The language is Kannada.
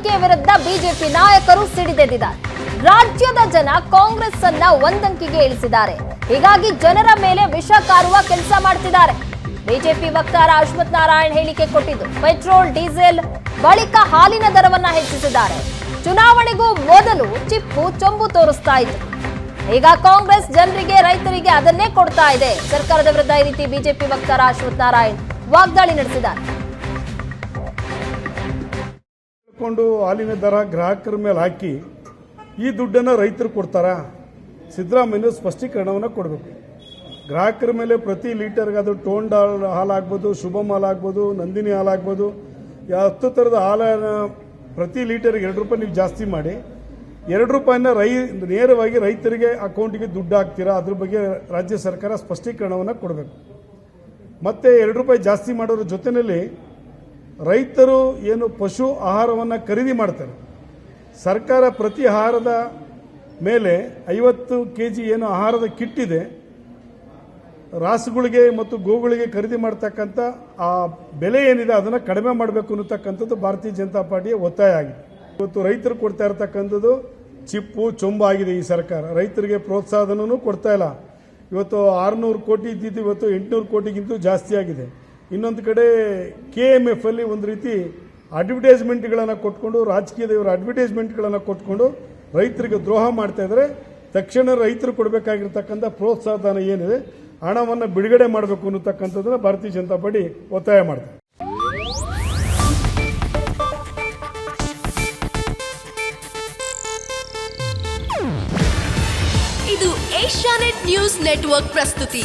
ಎಣಿಕೆ ವಿರುದ್ಧ ಬಿಜೆಪಿ ನಾಯಕರು ಸಿಡಿದೆದ್ದಿದ್ದಾರೆ. ರಾಜ್ಯದ ಜನ ಕಾಂಗ್ರೆಸ್ ಅನ್ನ ಒಂದಂಕಿಗೆ ಇಳಿಸಿದ್ದಾರೆ. ಹೀಗಾಗಿ ಜನರ ಮೇಲೆ ವಿಷ ಕಾರುವ ಕೆಲಸ ಮಾಡ್ತಿದ್ದಾರೆ. ಬಿಜೆಪಿ ವಕ್ತಾರ ಅಶ್ವಥ್ ನಾರಾಯಣ್ ಹೇಳಿಕೆ ಕೊಟ್ಟಿದ್ದು, ಪೆಟ್ರೋಲ್, ಡೀಸೆಲ್ ಬಳಿಕ ಹಾಲಿನ ದರವನ್ನ ಹೆಚ್ಚಿಸಿದ್ದಾರೆ. ಚುನಾವಣೆಗೂ ಮೊದಲು ಚಿಪ್ಪು ಚೊಂಬು ತೋರಿಸ್ತಾ ಇತ್ತು. ಈಗ ಕಾಂಗ್ರೆಸ್ ಜನರಿಗೆ, ರೈತರಿಗೆ ಅದನ್ನೇ ಕೊಡ್ತಾ ಇದೆ. ಸರ್ಕಾರದ ವಿರುದ್ಧ ಈ ರೀತಿ ಬಿಜೆಪಿ ವಕ್ತಾರ ಅಶ್ವಥ್ ನಾರಾಯಣ್ ವಾಗ್ದಾಳಿ ನಡೆಸಿದ್ದಾರೆ. ಕೊಂಡು ಹಾಲಿನ ದರ ಗ್ರಾಹಕರ ಮೇಲೆ ಹಾಕಿ ಈ ದುಡ್ಡನ್ನು ರೈತರು ಕೊಡ್ತಾರಾ? ಸಿದ್ದರಾಮಯ್ಯ ಸ್ಪಷ್ಟೀಕರಣವನ್ನು ಕೊಡಬೇಕು. ಗ್ರಾಹಕರ ಮೇಲೆ ಪ್ರತಿ ಲೀಟರ್ಗೆ ಅದು ಟೋಂಡ್ ಹಾಲು ಹಾಲಾಗ್ಬೋದು ಶುಭಮ್ ಹಾಲಾಗ್ಬೋದು, ನಂದಿನಿ ಹಾಲಾಗ್ಬೋದು ಹತ್ತು ಥರದ ಹಾಲನ್ನು ಪ್ರತಿ ಲೀಟರ್ಗೆ ಎರಡು ರೂಪಾಯಿ ನೀವು ಜಾಸ್ತಿ ಮಾಡಿ, ಎರಡು ರೂಪಾಯಿನ ರೈ, ನೇರವಾಗಿ ರೈತರಿಗೆ ಅಕೌಂಟಿಗೆ ದುಡ್ಡು ಹಾಕ್ತೀರಾ? ಅದ್ರ ಬಗ್ಗೆ ರಾಜ್ಯ ಸರ್ಕಾರ ಸ್ಪಷ್ಟೀಕರಣವನ್ನು ಕೊಡಬೇಕು. ಮತ್ತೆ ಎರಡು ರೂಪಾಯಿ ಜಾಸ್ತಿ ಮಾಡೋದ್ರ ಜೊತೆಯಲ್ಲಿ ರೈತರು ಏನು ಪಶು ಆಹಾರವನ್ನು ಖರೀದಿ ಮಾಡ್ತಾರೆ. ಸರ್ಕಾರ ಪ್ರತಿ ಆಹಾರದ ಮೇಲೆ ಐವತ್ತು ಕೆ ಜಿ ಏನು ಆಹಾರದ ಕಿಟ್ಟಿದೆ ರಾಸುಗಳಿಗೆ ಮತ್ತು ಗೋಗಳಿಗೆ ಖರೀದಿ ಮಾಡ್ತಕ್ಕಂಥ ಆ ಬೆಲೆ ಏನಿದೆ ಅದನ್ನು ಕಡಿಮೆ ಮಾಡಬೇಕು ಅನ್ನತಕ್ಕಂಥದ್ದು ಭಾರತೀಯ ಜನತಾ ಪಾರ್ಟಿಯ ಒತ್ತಾಯ ಆಗಿದೆ. ಇವತ್ತು ರೈತರು ಕೊಡ್ತಾ ಇರತಕ್ಕಂಥದ್ದು ಚಿಪ್ಪು, ಚೊಂಬು ಆಗಿದೆ ಈ ಸರ್ಕಾರ. ರೈತರಿಗೆ ಪ್ರೋತ್ಸಾಹನೂ ಕೊಡ್ತಾ ಇಲ್ಲ. ಇವತ್ತು ಆರುನೂರು ಕೋಟಿ ಇದ್ದಿದ್ದು ಇವತ್ತು ಎಂಟುನೂರು ಕೋಟಿಗಿಂತ ಜಾಸ್ತಿ ಆಗಿದೆ. ಇನ್ನೊಂದು ಕಡೆ ಕೆ ಎಂ ಎಫ್ ಅಲ್ಲಿ ಒಂದು ರೀತಿ ಅಡ್ವರ್ಟೈಸ್ಮೆಂಟ್ಗಳನ್ನು ಕೊಟ್ಕೊಂಡು ರಾಜಕೀಯದವರು ಅಡ್ವರ್ಟೈಸ್ಮೆಂಟ್ಗಳನ್ನು ಕೊಟ್ಕೊಂಡು ರೈತರಿಗೆ ದ್ರೋಹ ಮಾಡ್ತಾ ಇದ್ದಾರೆ. ತಕ್ಷಣ ರೈತರು ಕೊಡಬೇಕಾಗಿರ್ತಕ್ಕಂಥ ಪ್ರೋತ್ಸಾಹಧನ ಏನಿದೆ, ಹಣವನ್ನು ಬಿಡುಗಡೆ ಮಾಡಬೇಕು ಅನ್ನತಕ್ಕಂಥದ್ದನ್ನು ಭಾರತೀಯ ಜನತಾ ಪಾರ್ಟಿ ಒತ್ತಾಯ ಮಾಡ್ತಾರೆ ಇದು ಏಷ್ಯಾನೆಟ್ ನ್ಯೂಸ್ ನೆಟ್ವರ್ಕ್ ಪ್ರಸ್ತುತಿ.